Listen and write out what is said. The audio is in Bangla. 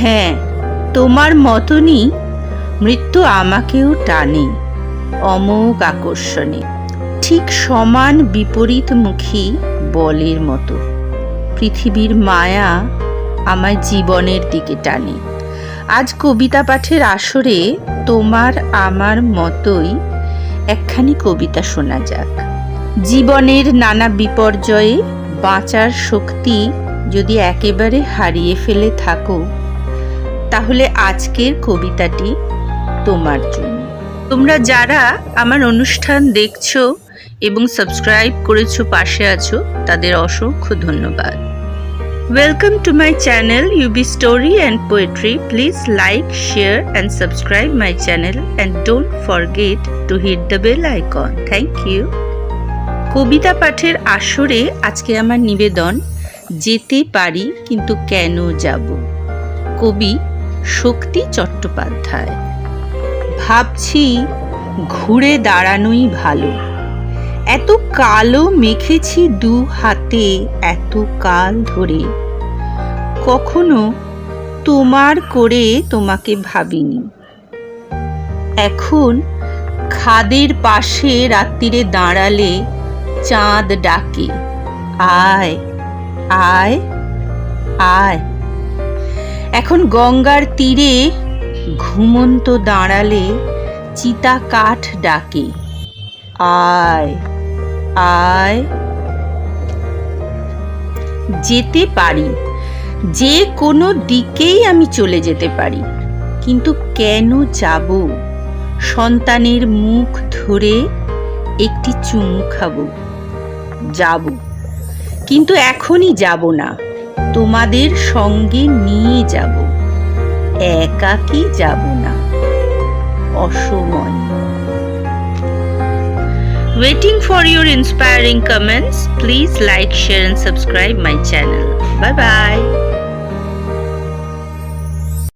হ্যাঁ তোমার মতনই মৃত্যু আমাকেও টানে অমোঘ আকর্ষণে। ঠিক সমান বিপরীতমুখী বলের মতো। পৃথিবীর মায়া আমায় জীবনের দিকে টানে। আজ কবিতা পাঠের আসরে তোমার আমার মতোই একখানি কবিতা শোনা যাক। জীবনের নানা বিপর্যয়ে বাঁচার শক্তি যদি একেবারে হারিয়ে ফেলে থাকো তাহলে আজকের কবিতাটি তোমার জন্য। তোমরা যারা আমার অনুষ্ঠান দেখছ এবং সাবস্ক্রাইব করেছ, পাশে আছো, তাদের অসংখ্য ধন্যবাদ। Welcome to my channel UB story and poetry please like share and subscribe my channel and don't forget to hit the bell icon thank you কবিতা পাঠের আসরে আজকে আমার নিবেদন, যেতে পারি, কিন্তু কেন যাব? কবি শক্তি চট্টোপাধ্যায়। ভাবছি ঘুরে দাঁড়ানোই ভালো। এত কালো মেখেছি দু হাতে এত কাল ধরে। কখনো তোমার করে তোমাকে ভাবিনি। এখন খাদের পাশে রাত্রিরে দাঁড়ালে চাঁদ ডাকে। আয় আয় আয়। এখন গঙ্গার তীরে ঘুমন্ত দাঁড়ালে চিতা কাঠ ডাকে। আয় আয়। যেতে পারি, যে কোনো দিকেই আমি চলে যেতে পারি, কিন্তু কেন যাব? সন্তানের মুখ ধরে একটি চুমু খাব। যাব, কিন্তু এখনই যাব না। তোমাদের সঙ্গে নিয়ে যাব একাকি যাব না অসময় Waiting for your inspiring comments, please like, share, and subscribe my channel. Bye bye.